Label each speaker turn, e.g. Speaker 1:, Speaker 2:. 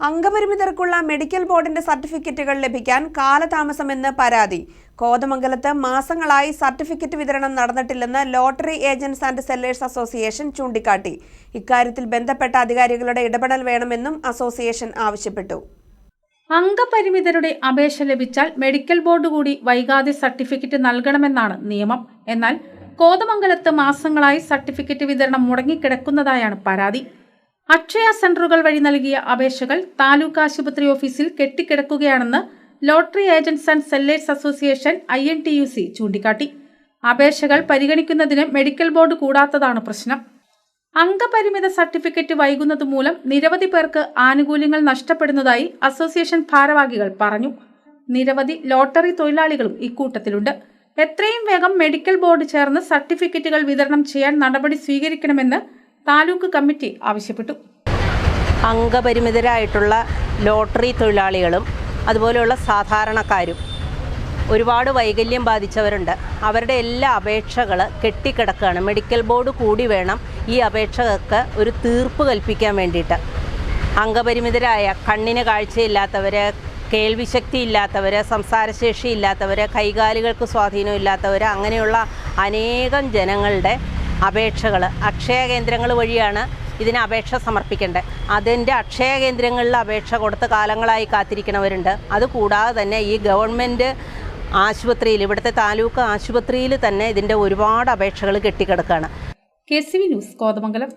Speaker 1: അംഗപരിമിതർക്കുള്ള medical ബോർഡിന്റെ സർട്ടിഫിക്കറ്റുകൾ ലഭിക്കാൻ കാലതാമസമെന്ന് പരാതി. കോതമംഗലത്ത് മാസങ്ങളായി സർട്ടിഫിക്കറ്റ് വിതരണം നടന്നിട്ടില്ലെന്ന് lottery agents and sellers association ചൂണ്ടിക്കാട്ടി. ഇക്കാര്യത്തിൽ ബന്ധപ്പെട്ട അധികാരികളുടെ ഇടപെടൽ വേണമെന്നും അസോസിയേഷൻ ആവശ്യപ്പെട്ടു.
Speaker 2: അംഗപരിമിതരുടെ അപേക്ഷ ലഭിച്ചാൽ മെഡിക്കൽ ബോർഡ് കൂടി വൈകാതെ സർട്ടിഫിക്കറ്റ് നൽകണമെന്നാണ് നിയമം. എന്നാൽ കോതമംഗലത്ത് മാസങ്ങളായി സർട്ടിഫിക്കറ്റ് വിതരണം മുടങ്ങിക്കിടക്കുന്നതായാണ് പരാതി. അക്ഷയ സെന്ററുകൾ വഴി നൽകിയ അപേക്ഷകൾ താലൂക്ക് ആശുപത്രി ഓഫീസിൽ കെട്ടിക്കിടക്കുകയാണെന്ന് lottery agents and sellers association I N T U C ചൂണ്ടിക്കാട്ടി. അപേക്ഷകൾ പരിഗണിക്കുന്നതിന് മെഡിക്കൽ ബോർഡ് കൂടാത്തതാണ് പ്രശ്നം. അംഗപരിമിത സർട്ടിഫിക്കറ്റ് വൈകുന്നത് മൂലം നിരവധി പേർക്ക് ആനുകൂല്യങ്ങൾ നഷ്ടപ്പെടുന്നതായി അസോസിയേഷൻ ഭാരവാഹികൾ പറഞ്ഞു. നിരവധി ലോട്ടറി തൊഴിലാളികളും ഇക്കൂട്ടത്തിലുണ്ട്. എത്രയും വേഗം മെഡിക്കൽ ബോർഡ് ചേർന്ന് സർട്ടിഫിക്കറ്റുകൾ വിതരണം ചെയ്യാൻ നടപടി സ്വീകരിക്കണമെന്ന് താലൂക്ക് കമ്മിറ്റി ആവശ്യപ്പെട്ടു.
Speaker 3: അംഗപരിമിതരായിട്ടുള്ള ലോട്ടറി തൊഴിലാളികളും അതുപോലെയുള്ള സാധാരണക്കാരും ഒരുപാട് വൈകല്യം ബാധിച്ചവരുണ്ട്. അവരുടെ എല്ലാ അപേക്ഷകൾ കെട്ടിക്കിടക്കുകയാണ് മെഡിക്കൽ ബോർഡ് കൂടി വേണം ഈ അപേക്ഷകൾക്ക് ഒരു തീർപ്പ് കൽപ്പിക്കാൻ വേണ്ടിയിട്ട്. അംഗപരിമിതരായ കണ്ണിന് കാഴ്ചയില്ലാത്തവർ കേൾവിശക്തി ഇല്ലാത്തവർ സംസാരശേഷി ഇല്ലാത്തവർ കൈകാലുകൾക്ക് സ്വാധീനം ഇല്ലാത്തവർ അങ്ങനെയുള്ള അനേകം ജനങ്ങളുടെ അപേക്ഷകൾ അക്ഷയ കേന്ദ്രങ്ങൾ വഴിയാണ് ഇതിന് അപേക്ഷ സമർപ്പിക്കേണ്ടത്. അതിന്റെ അക്ഷയ കേന്ദ്രങ്ങളിൽ അപേക്ഷ കൊടുത്ത് കാലങ്ങളായി കാത്തിരിക്കണവരുണ്ട് അതുകൂടാതെ തന്നെ ഈ ഗവൺമെന്റ് ആശുപത്രിയിൽ ഇവിടുത്തെ താലൂക്ക് ആശുപത്രിയിൽ തന്നെ ഇതിന്റെ ഒരുപാട് അപേക്ഷകൾ കെട്ടിക്കിടക്കുകയാണ്.
Speaker 2: K C V news Kothamangalam.